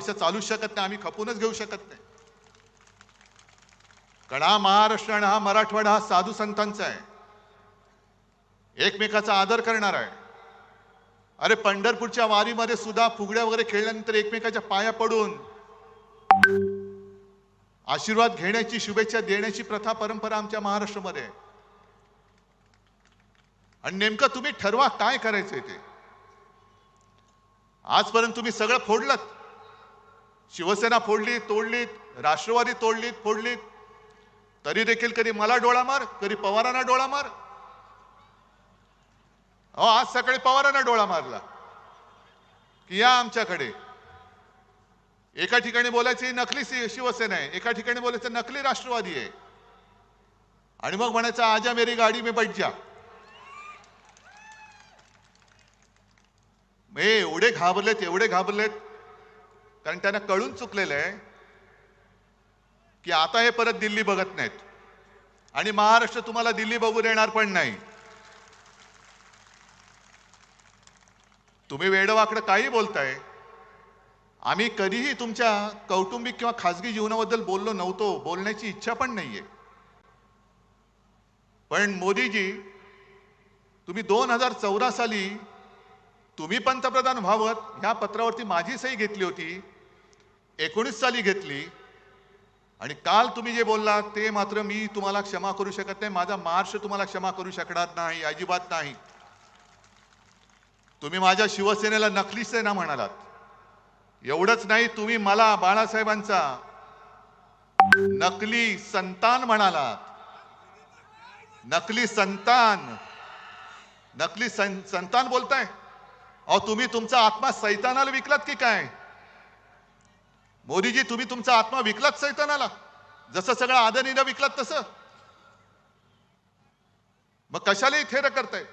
भाषा चालूच शकत नाही आम्ही खपूनच घेऊ शकत नाही. कडा महाराष्ट्र आणि हा मराठवाडा हा साधू संतांचा आहे. एकमेकाचा आदर करणार आहे. अरे पंढरपूरच्या वारीमध्ये सुद्धा फुगड्या वगैरे खेळल्यानंतर एकमेकाच्या पाया पडून आशीर्वाद घेण्याची शुभेच्छा देण्याची प्रथा परंपरा आमच्या महाराष्ट्रामध्ये आहे. आणि नेमकं तुम्ही ठरवा काय करायचंय ते. आजपर्यंत तुम्ही सगळं फोडलं शिवसेना फोडली तोडलीत राष्ट्रवादी तोडलीत फोडलीत. तरी देखील कधी मला डोळा मार कधी पवारांना डोळा मार. अहो आज सकाळी पवारांना डोळा मारला. की या आमच्याकडे. एका ठिकाणी बोलायची नकली शिवसेना आहे एका ठिकाणी बोलायचं नकली राष्ट्रवादी आहे. आणि मग म्हणायचं आजा मेरी गाडी मी बैठ जा. एवढे घाबरलेत एवढे घाबरलेत. कारण त्यांना कळून चुकलेलं आहे की आता हे परत दिल्ली बघत नाहीत. आणि महाराष्ट्र तुम्हाला दिल्ली बघू देणार पण नाही. तुम्ही वेडवाकडं काही बोलताय. आम्ही कधीही तुमच्या कौटुंबिक किंवा खाजगी जीवनाबद्दल बोललो नव्हतो बोलण्याची इच्छा पण नाहीये. पण मोदीजी तुम्ही दोन हजार चौदा साली तुम्ही पंतप्रधान व्हावत ह्या पत्रावरती माझी सही घेतली होती एकोणीस साली घेतली. आणि काल तुम्ही जे बोललात ते मात्र मी तुम्हाला क्षमा करू शकत नाही माझा मार्श तुम्हाला क्षमा करू शकणार नाही अजिबात नाही. तुम्ही माझ्या शिवसेनेला नकली सेना म्हणालात. एवढंच नाही तुम्ही मला बाळासाहेबांचा नकली संतान म्हणालात. नकली संतान. नकली सं, संतान बोलताय? अहो तुम्ही तुमचा आत्मा सैतानाला विकलात की काय? मोदीजी तुम्ही तुमचा आत्मा विकलात सैतानाला? जसं सगळं आदरणीनं विकलात तसं. मग कशालाही थेर करतायत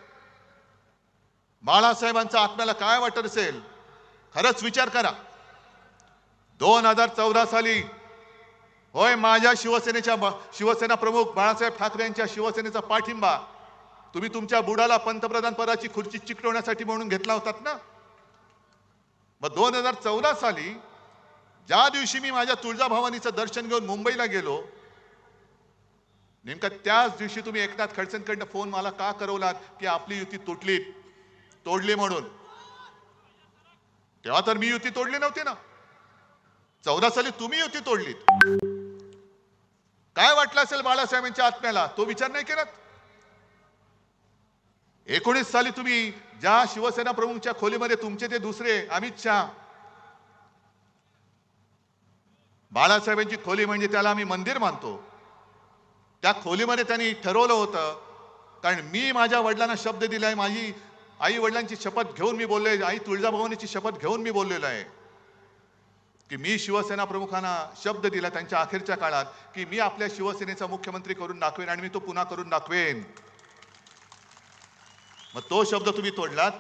बाळासाहेबांचा आत्म्याला काय वाटत असेल? खरंच विचार करा. दोन हजार चौदा साली होय माझ्या शिवसेनेच्या शिवसेना प्रमुख बाळासाहेब ठाकरे यांच्या शिवसेनेचा पाठिंबा तुम्ही तुमच्या बुडाला पंतप्रधान पदाची खुर्ची चिकटवण्यासाठी म्हणून घेतला होतात ना? मग दोन हजार चौदा साली ज्या दिवशी मी माझ्या तुळजाभवानीचं दर्शन घेऊन मुंबईला गेलो नेमका त्याच दिवशी तुम्ही एकनाथ खडसेंकडनं फोन मला का करवलात की आपली युती तुटली तोडली म्हणून? तेव्हा तर मी युती तोडली नव्हती ना. चौदा साली तुम्ही युती तोडलीत. काय वाटलं असेल बाळासाहेबांच्या आत्म्याला? तो विचार नाही केलात? एकोणीस साली तुम्ही ज्या शिवसेना प्रमुखच्या खोलीमध्ये तुमचे ते दुसरे अमित शहा. बाळासाहेबांची खोली म्हणजे त्याला आम्ही मंदिर मानतो. त्या खोलीमध्ये त्यांनी ठरवलं होतं कारण मी माझ्या वडिलांना शब्द दिलाय माझी आई वडिलांची शपथ घेऊन मी बोललोय आई तुळजाभवानीची शपथ घेऊन मी बोललेलो आहे. की मी शिवसेना प्रमुखांना शब्द दिला त्यांच्या अखेरच्या काळात की मी आपल्या शिवसेनेचा मुख्यमंत्री करून दाखवेन आणि मी तो पुन्हा करून दाखवेन. मग तो शब्द तुम्ही तोडलात?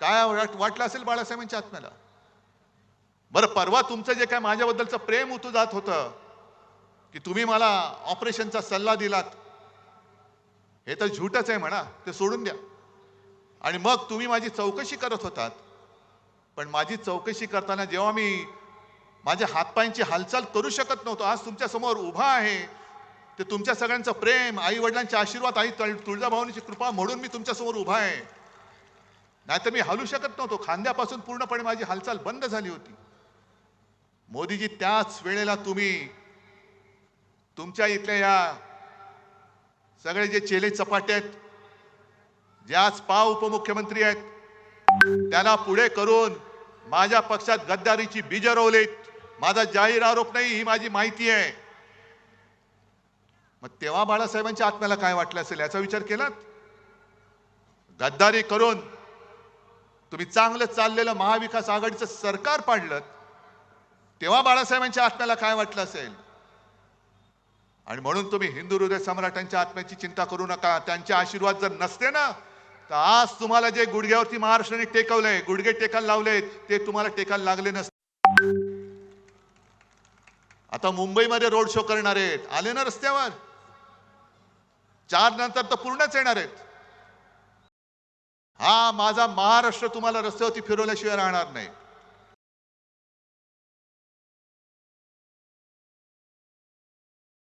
काय वाटलं असेल बाळासाहेबांच्या आत्म्याला? बरं परवा तुमचं जे काय माझ्याबद्दलचं प्रेम उतू जात होतं की तुम्ही मला ऑपरेशनचा सल्ला दिलात हे तर झूटच आहे म्हणा ते सोडून द्या. आणि मग तुम्ही माझी चौकशी करत होतात. पण माझी चौकशी करताना जेव्हा मी माझ्या हातपायांची हालचाल करू शकत नव्हतो आज तुमच्यासमोर उभा आहे ते तुमच्या सगळ्यांचं प्रेम आई वडिलांचे आशीर्वाद आई तुळ- तुळजाभवानीची कृपा म्हणून मी तुमच्यासमोर उभा आहे. नाहीतर मी हलू शकत नव्हतो. खांद्यापासून पूर्णपणे माझी हालचाल बंद झाली होती. मोदीजी त्याच वेळेला तुम्ही तुमच्या इथल्या या सगळे जे चेले चपाटे आहेत जे आज पा उपमुख्यमंत्री आहेत त्याला पुढे करून माझ्या पक्षात गद्दारीची बीज रोवलीत. माझा जाहीर आरोप नाही ही माझी माहिती आहे. मग तेव्हा बाळासाहेबांच्या आत्म्याला काय वाटलं असेल याचा विचार केलात? गद्दारी करून तुम्ही चांगलं चाललेलं महाविकास आघाडीचं सरकार पाडलं तेव्हा बाळासाहेबांच्या आत्म्याला काय वाटलं असेल? आणि म्हणून तुम्ही हिंदू हृदय सम्राटांच्या आत्म्याची चिंता करू नका. त्यांचे आशीर्वाद जर नसते ना तर आज तुम्हाला जे गुडघ्यावरती महाराष्ट्राने टेकवलंय गुडघे टेकायला लावले ते तुम्हाला टेकायला लागले नसते. आता मुंबईमध्ये रोड शो करणार आहेत. आले ना रस्त्यावर? चार नंतर तर पूर्णच येणार आहेत. हा माझा महाराष्ट्र तुम्हाला रस्त्यावरती फिरवल्याशिवाय राहणार नाही.